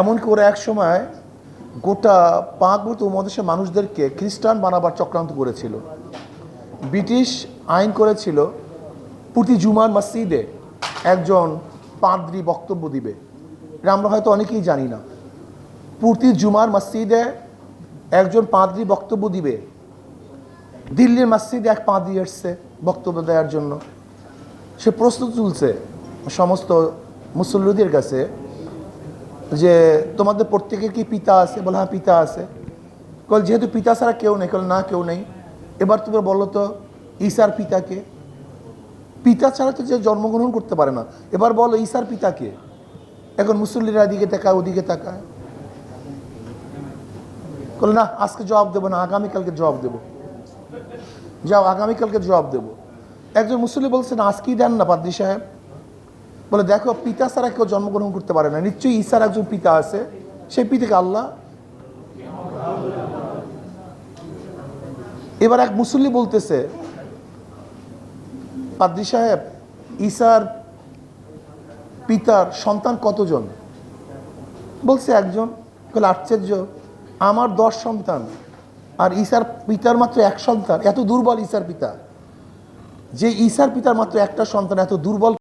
এমনকি ওরা এক সময় গোটা পাকভূত উপমহাদেশের মানুষদেরকে খ্রিস্টান বানাবার চক্রান্ত করেছিল। ব্রিটিশ আইন করেছিল প্রতি জুমার মসজিদে একজন পাদ্রি বক্তব্য দিবে। এটা আমরা হয়তো অনেকেই জানি না। প্রতি জুমার মসজিদে একজন পাদ্রি বক্তব্য দিবে। দিল্লির মসজিদে এক পাদ্রি এসছে বক্তব্য দেওয়ার জন্য। সে প্রশ্ন তুলছে সমস্ত মুসল্লিদের কাছে যে তোমাদের প্রত্যেকের কি পিতা আছে? বলে হ্যাঁ পিতা আছে। কল, যেহেতু পিতা ছাড়া কেউ নেই। কল, না, কেউ নেই। এবার তুমি বলো তো, ঈশার পিতাকে পিতা ছাড়া তো যে জন্মগ্রহণ করতে পারে না। এবার বলো, ঈশার পিতাকে এখন মুসল্লিরা এদিকে তাকায়, ওদিকে তাকায়। বলে না, আজকে জবাব দেবো না আগামীকালকে জবাব দেবো। যাও আগামীকালকে জবাব দেবো। একজন মুসল্লি বলছে, না, আজকেই দেন না পাদ্রি সাহেব। বলে, দেখো, পিতা ছাড়া কেউ জন্মগ্রহণ করতে পারে না। নিশ্চয়ই ঈশার একজন পিতা আছে। সেই পিতাকে আল্লাহ? এবার এক মুসল্লি বলতেছে, পাদ্রি সাহেব ঈশার পিতার সন্তান কতজন? বলছে, একজন। বলে, আশ্চর্য, আমার দশ সন্তান। আর ঈশার পিতার মাত্র এক সন্তান। এত দুর্বল ঈশার পিতা। যে ঈশার পিতার মাত্র একটা সন্তান, এত দুর্বল